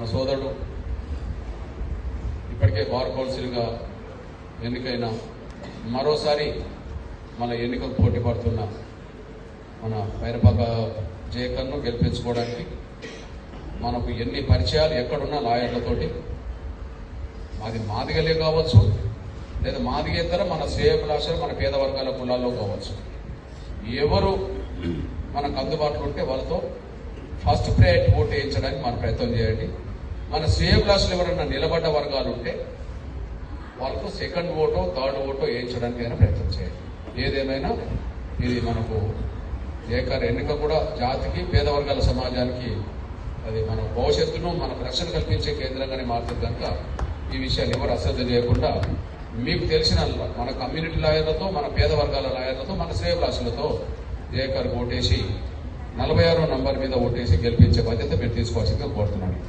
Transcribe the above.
మన సోదరుడు. ఇప్పటికే బార్ కౌన్సిల్గా ఎన్నికైన మరోసారి మన ఎన్నికకు పోటీ పడుతున్న మన పైరపాక జయకర్ను గెలిపించుకోవడానికి మనకు ఎన్ని పరిచయాలు ఎక్కడున్నా లాయర్లతోటి మాది మాదిగలే కావచ్చు లేదా మాదిగేతర మన శ్రేయభిలాషలు మన పేద వర్గాల కులాల్లో కావచ్చు. ఎవరు మనకు అందుబాటులో ఉంటే వాళ్ళతో ఫస్ట్ ప్రయారిటీ ఓటు వేయించడానికి మన ప్రయత్నం చేయండి. మన శ్రేయభిలాషులు ఎవరైనా నిలబడ్డ వర్గాలు ఉంటే వాళ్ళకు సెకండ్ ఓటో థర్డ్ ఓటో వేయించడానికి అయినా ప్రయత్నం చేయండి. ఏదేమైనా ఇది మనకు ఏకర్ ఎన్నిక కూడా జాతికి పేద వర్గాల సమాజానికి అది మన భవిష్యత్తును మనకు రక్షణ కల్పించే కేంద్రంగానే మారుతుంది కనుక ఈ విషయాలు ఎవరు అశ్రద్ధ చేయకుండా మీకు తెలిసిన మన కమ్యూనిటీ లాయర్లతో మన పేద వర్గాల లాయర్లతో మన శ్రేయభిలాషులతో ఏకర్ ఓటేసి నలభై ఆరో నంబర్ మీద ఓటేసి గెలిపించే బాధ్యత మీరు తీసుకోవాల్సిందిగా కోరుతున్నాను.